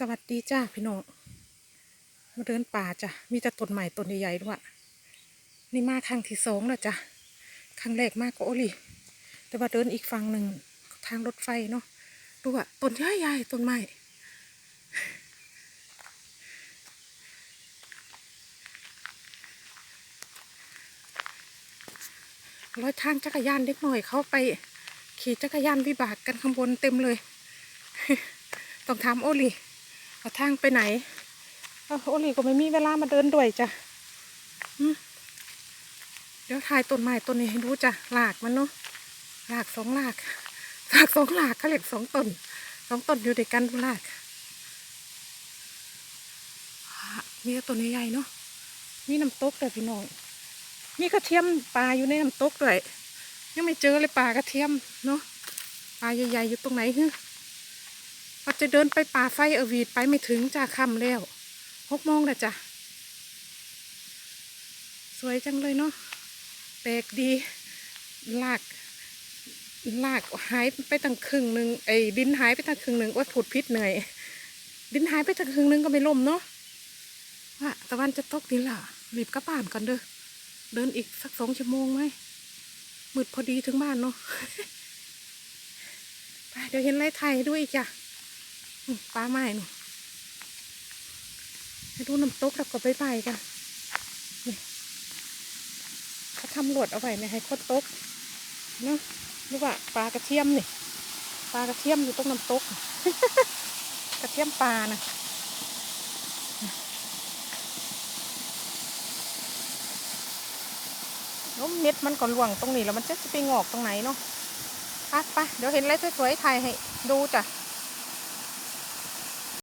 สวัสดีจ้าพี่น้องมาเดินป่าจ้ะมีแต่ต้นใหม่ต้นใหญ่ๆด้วยนี่มาครั้งที่สองแล้วจ้ะครั้งแรกมากก็โอลีแต่ว่าเดินอีกฝั่งหนึ่งทางรถไฟเนาะดูว่าต้นใหญ่ๆต้นใหม่ร้อยทางจักรยานเล็กหน่อยเขาไป ขี่จักรยานวิบากกันข้างบนเต็มเลย ต้องถามโอลี ว่าทางไปไหนเอ้าโอลีก็ไม่มีเวลามาเดินด้วยจ้ะเดี๋ยวถ่ายต้นไม้ต้นนี้ให้ดูจ้ะหลากมันเนาะหลากสองหลากหลากสองหลากเขาเรียกสองต้นสองต้นอยู่ด้วยกันดูหลากมีต้นใหญ่ๆเนาะมีน้ำตกด้วยพี่น้องมีกระเทียมปลาอยู่ในน้ำตกด้วยยังไม่เจอเลยปลากระเทียมเนาะปลาใหญ่ๆอยู่ตรงไหนฮึ เราจะเดินไปป่าไฟเอวีดไปไม่ถึงจ้าค่ำแล้วหกโมงแล้วจ้ะสวยจังเลยเนาะแปลกดีลากลากหายไปตั้งครึ่งหนึ่งไอ้ดินหายไปตั้งครึ่งหนึ่งว่าผุดพิษเหนื่อย ดินหายไปตั้งครึ่งหนึ่งก็ไม่ล่มเนาะว่าตะวันจะตกดินล่ะรีบกลับบ้านก่อนเด้อเดินอีกสักสองชั่วโมงไหมมืดพอดีถึงบ้านเนาะไปเดี๋ยวเห็นไรไทยด้วยอีกจ้ะ ปลาไม้หนูให้ดูน้ำตกแล้วก็ไปไปกันนี่เขาทำหลวดเอาไว้ไม่ให้คดตกเนาะรู้ว่าปลากระเทียมนี่ปลากระเทียมอยู่ตรงน้ำตก กระเทียมปลานะล้มเม็ดมันก่อนหลวงตรงนี้แล้วมันจะไปงอกตรงไหนเนาะไปไปเดี๋ยวเห็นอะไรสวยๆถ่ายให้ดูจ้ะ